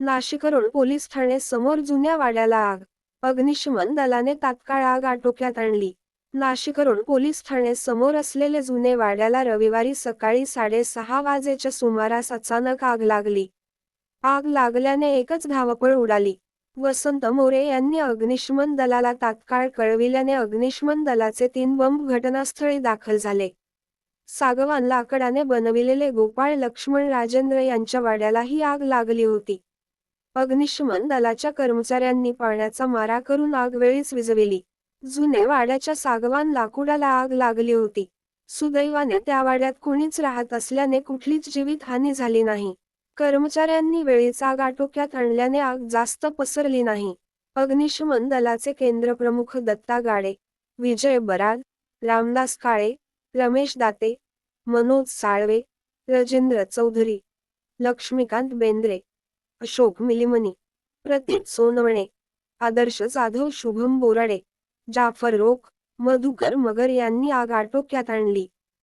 Nashik road police Thane समोर जुन्या वाड्याला आग. अग्निशमन दलाने तात्काळ आग आटोक्यात आणली. नाशिक रोड पोलीस ठाणे समोर असलेले जुने वाड्याला रविवारी सकाळी साडेसहा वाजेच्या सुमारास अचानक आग लागली. आग लागल्याने एकच धावपळ उडाली. वसंत मोरे यांनी अग्निशमन दलाला तात्काळ कळविल्याने अग्निशमन दलाचे तीन बंब घटनास्थळी दाखल झाले. सागवान लाकडाने बनविलेले गोपाळ लक्ष्मण राजेंद्र यांच्या वाड्याला ही आग लागली होती. अग्निशमन दलाच्या कर्मचाऱ्यांनी पाण्याचा मारा करून आग वेळीच विझविली. जुने वाड्याच्या सागवान लाकुडाला आग लागली होती. सुदैवाने त्या वाड्यात कुणीच राहत असल्याने कुठलीच जीवित हानी झाली नाही. कर्मचाऱ्यांनी वेळीच आग आटोक्यात आणल्याने आग जास्त पसरली नाही. अग्निशमन दलाचे केंद्र प्रमुख दत्ता गाडे विजय बराल रामदास काळे रमेश दाते मनोज साळवे राजेंद्र चौधरी लक्ष्मीकांत बेंद्रे अशोक मिलिमनी प्रतीक सोनवणे आदर्श जाधव शुभम बोराडे जाफर रोख मधुकर मगर यांनी आग आटोक्यात आणली.